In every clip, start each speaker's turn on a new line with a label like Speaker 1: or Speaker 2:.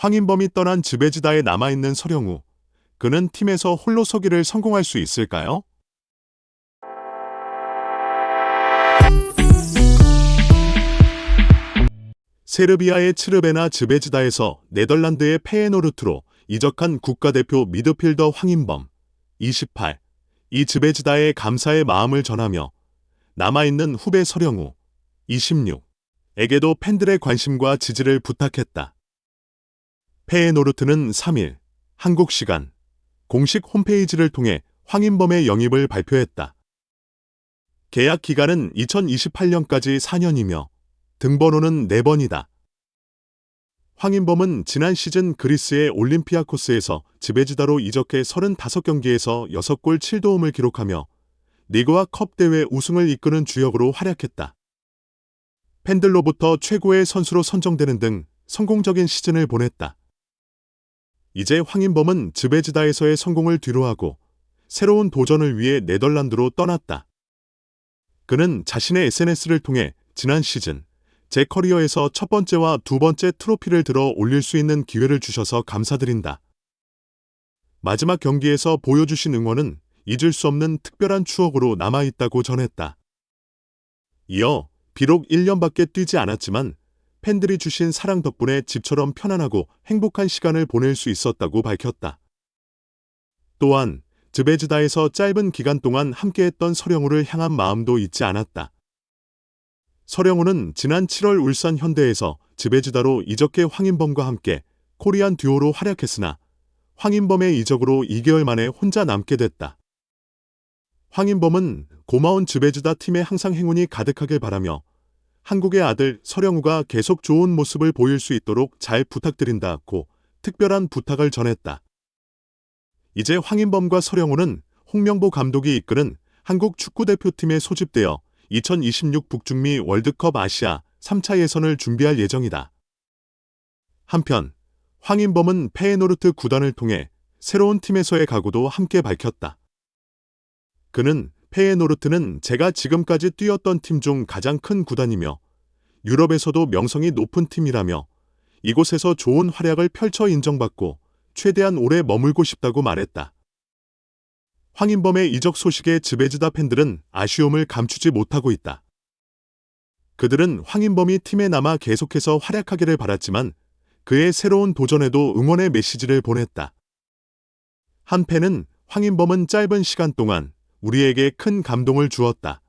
Speaker 1: 황인범이 떠난 즈베즈다에 남아있는 서령우. 그는 팀에서 홀로 서기를 성공할 수 있을까요? 세르비아의 츠르베나 즈베즈다에서 네덜란드의 페에노르트로 이적한 국가대표 미드필더 황인범 28. 이 즈베즈다에 감사의 마음을 전하며 남아있는 후배 서령우 26. 에게도 팬들의 관심과 지지를 부탁했다. 페에노르트는 3일 한국 시간 공식 홈페이지를 통해 황인범의 영입을 발표했다. 계약 기간은 2028년까지 4년이며 등번호는 4번이다. 황인범은 지난 시즌 그리스의 올림피아 코스에서 지베지다로 이적해 35경기에서 6골 7도움을 기록하며 리그와 컵 대회 우승을 이끄는 주역으로 활약했다. 팬들로부터 최고의 선수로 선정되는 등 성공적인 시즌을 보냈다. 이제 황인범은 즈베즈다에서의 성공을 뒤로하고 새로운 도전을 위해 네덜란드로 떠났다. 그는 자신의 SNS를 통해 지난 시즌 제 커리어에서 첫 번째와 두 번째 트로피를 들어 올릴 수 있는 기회를 주셔서 감사드린다. 마지막 경기에서 보여주신 응원은 잊을 수 없는 특별한 추억으로 남아있다고 전했다. 이어 비록 1년밖에 뛰지 않았지만 팬들이 주신 사랑 덕분에 집처럼 편안하고 행복한 시간을 보낼 수 있었다고 밝혔다. 또한 즈베즈다에서 짧은 기간 동안 함께했던 서령우를 향한 마음도 잊지 않았다. 서령우는 지난 7월 울산 현대에서 즈베즈다로 이적해 황인범과 함께 코리안 듀오로 활약했으나 황인범의 이적으로 2개월 만에 혼자 남게 됐다. 황인범은 고마운 즈베즈다 팀에 항상 행운이 가득하길 바라며 한국의 아들 서령우가 계속 좋은 모습을 보일 수 있도록 잘 부탁드린다고 특별한 부탁을 전했다. 이제 황인범과 서령우는 홍명보 감독이 이끄는 한국 축구대표팀에 소집되어 2026 북중미 월드컵 아시아 3차 예선을 준비할 예정이다. 한편 황인범은 페에노르트 구단을 통해 새로운 팀에서의 각오도 함께 밝혔다. 그는 페에노르트는 제가 지금까지 뛰었던 팀 중 가장 큰 구단이며 유럽에서도 명성이 높은 팀이라며 이곳에서 좋은 활약을 펼쳐 인정받고 최대한 오래 머물고 싶다고 말했다. 황인범의 이적 소식에 즈베즈다 팬들은 아쉬움을 감추지 못하고 있다. 그들은 황인범이 팀에 남아 계속해서 활약하기를 바랐지만 그의 새로운 도전에도 응원의 메시지를 보냈다. 한 팬은 황인범은 짧은 시간 동안 우리에게 큰 감동을 주었다.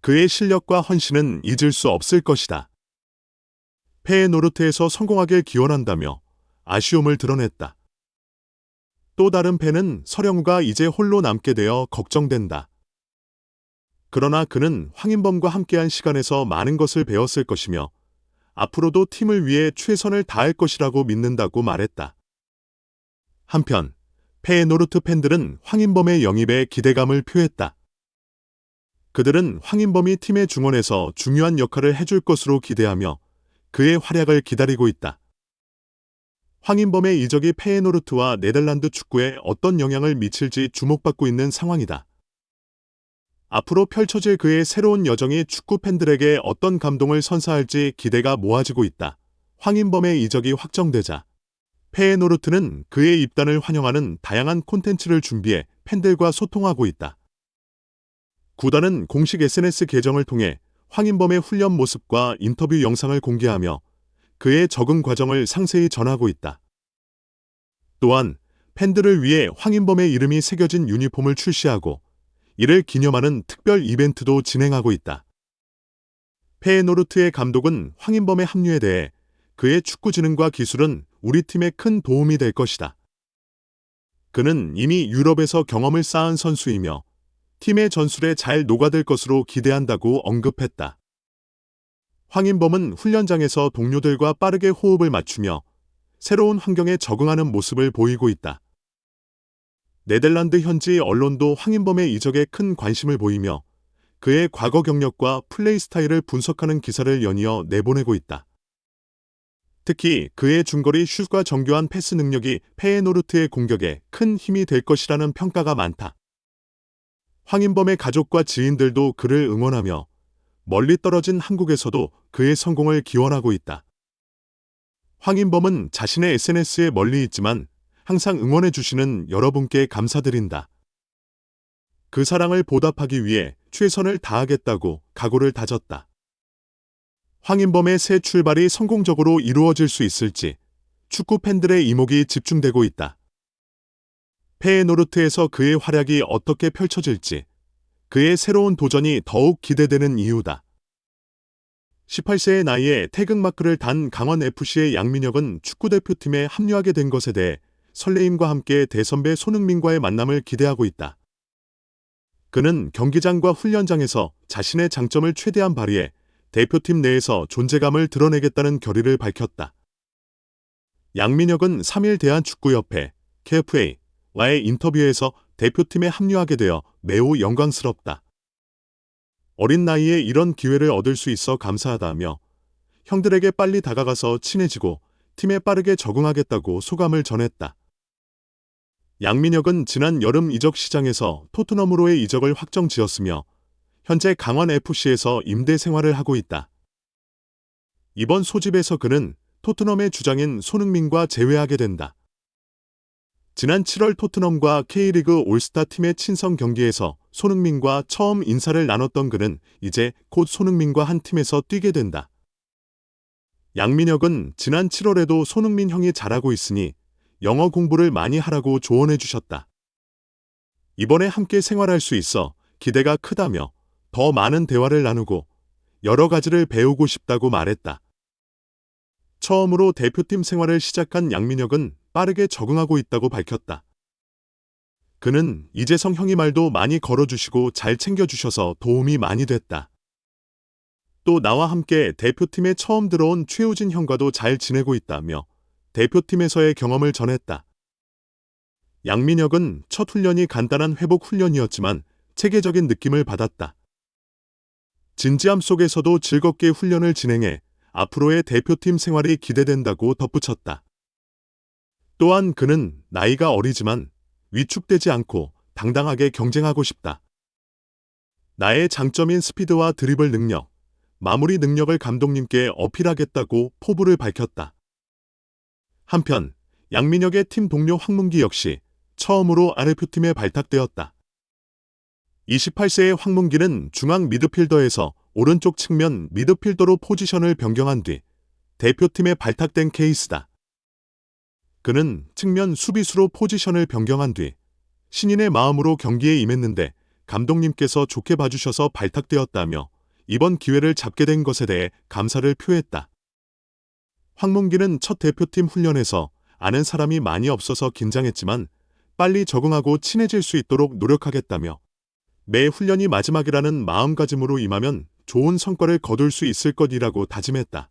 Speaker 1: 그의 실력과 헌신은 잊을 수 없을 것이다. 페에노르트에서 성공하길 기원한다며 아쉬움을 드러냈다. 또 다른 팬은 서령우가 이제 홀로 남게 되어 걱정된다. 그러나 그는 황인범과 함께한 시간에서 많은 것을 배웠을 것이며 앞으로도 팀을 위해 최선을 다할 것이라고 믿는다고 말했다. 한편 페에노르트 팬들은 황인범의 영입에 기대감을 표했다. 그들은 황인범이 팀의 중원에서 중요한 역할을 해줄 것으로 기대하며 그의 활약을 기다리고 있다. 황인범의 이적이 페에노르트와 네덜란드 축구에 어떤 영향을 미칠지 주목받고 있는 상황이다. 앞으로 펼쳐질 그의 새로운 여정이 축구 팬들에게 어떤 감동을 선사할지 기대가 모아지고 있다. 황인범의 이적이 확정되자 페에노르트는 그의 입단을 환영하는 다양한 콘텐츠를 준비해 팬들과 소통하고 있다. 구단은 공식 SNS 계정을 통해 황인범의 훈련 모습과 인터뷰 영상을 공개하며 그의 적응 과정을 상세히 전하고 있다. 또한 팬들을 위해 황인범의 이름이 새겨진 유니폼을 출시하고 이를 기념하는 특별 이벤트도 진행하고 있다. 페에노르트의 감독은 황인범의 합류에 대해 그의 축구 지능과 기술은 우리 팀에 큰 도움이 될 것이다. 그는 이미 유럽에서 경험을 쌓은 선수이며 팀의 전술에 잘 녹아들 것으로 기대한다고 언급했다. 황인범은 훈련장에서 동료들과 빠르게 호흡을 맞추며 새로운 환경에 적응하는 모습을 보이고 있다. 네덜란드 현지 언론도 황인범의 이적에 큰 관심을 보이며 그의 과거 경력과 플레이 스타일을 분석하는 기사를 연이어 내보내고 있다. 특히 그의 중거리 슛과 정교한 패스 능력이 페에노르트의 공격에 큰 힘이 될 것이라는 평가가 많다. 황인범의 가족과 지인들도 그를 응원하며 멀리 떨어진 한국에서도 그의 성공을 기원하고 있다. 황인범은 자신의 SNS에 멀리 있지만 항상 응원해 주시는 여러분께 감사드린다. 그 사랑을 보답하기 위해 최선을 다하겠다고 각오를 다졌다. 황인범의 새 출발이 성공적으로 이루어질 수 있을지 축구 팬들의 이목이 집중되고 있다. 페에노르트에서 그의 활약이 어떻게 펼쳐질지 그의 새로운 도전이 더욱 기대되는 이유다. 18세의 나이에 태극마크를 단 강원FC의 양민혁은 축구대표팀에 합류하게 된 것에 대해 설레임과 함께 대선배 손흥민과의 만남을 기대하고 있다. 그는 경기장과 훈련장에서 자신의 장점을 최대한 발휘해 대표팀 내에서 존재감을 드러내겠다는 결의를 밝혔다. 양민혁은 3일 대한축구협회 KFA와의 인터뷰에서 대표팀에 합류하게 되어 매우 영광스럽다. 어린 나이에 이런 기회를 얻을 수 있어 감사하다며 형들에게 빨리 다가가서 친해지고 팀에 빠르게 적응하겠다고 소감을 전했다. 양민혁은 지난 여름 이적 시장에서 토트넘으로의 이적을 확정 지었으며 현재 강원 FC에서 임대 생활을 하고 있다. 이번 소집에서 그는 토트넘의 주장인 손흥민과 재회하게 된다. 지난 7월 토트넘과 K리그 올스타 팀의 친선 경기에서 손흥민과 처음 인사를 나눴던 그는 이제 곧 손흥민과 한 팀에서 뛰게 된다. 양민혁은 지난 7월에도 손흥민 형이 잘하고 있으니 영어 공부를 많이 하라고 조언해 주셨다. 이번에 함께 생활할 수 있어 기대가 크다며 더 많은 대화를 나누고 여러 가지를 배우고 싶다고 말했다. 처음으로 대표팀 생활을 시작한 양민혁은 빠르게 적응하고 있다고 밝혔다. 그는 이재성 형이 말도 많이 걸어주시고 잘 챙겨주셔서 도움이 많이 됐다. 또 나와 함께 대표팀에 처음 들어온 최우진 형과도 잘 지내고 있다며 대표팀에서의 경험을 전했다. 양민혁은 첫 훈련이 간단한 회복 훈련이었지만 체계적인 느낌을 받았다. 진지함 속에서도 즐겁게 훈련을 진행해 앞으로의 대표팀 생활이 기대된다고 덧붙였다. 또한 그는 나이가 어리지만 위축되지 않고 당당하게 경쟁하고 싶다. 나의 장점인 스피드와 드리블 능력, 마무리 능력을 감독님께 어필하겠다고 포부를 밝혔다. 한편 양민혁의 팀 동료 황문기 역시 처음으로 아르표팀에 발탁되었다. 28세의 황문기는 중앙 미드필더에서 오른쪽 측면 미드필더로 포지션을 변경한 뒤 대표팀에 발탁된 케이스다. 그는 측면 수비수로 포지션을 변경한 뒤 신인의 마음으로 경기에 임했는데 감독님께서 좋게 봐주셔서 발탁되었다며 이번 기회를 잡게 된 것에 대해 감사를 표했다. 황문기는 첫 대표팀 훈련에서 아는 사람이 많이 없어서 긴장했지만 빨리 적응하고 친해질 수 있도록 노력하겠다며 매 훈련이 마지막이라는 마음가짐으로 임하면 좋은 성과를 거둘 수 있을 것이라고 다짐했다.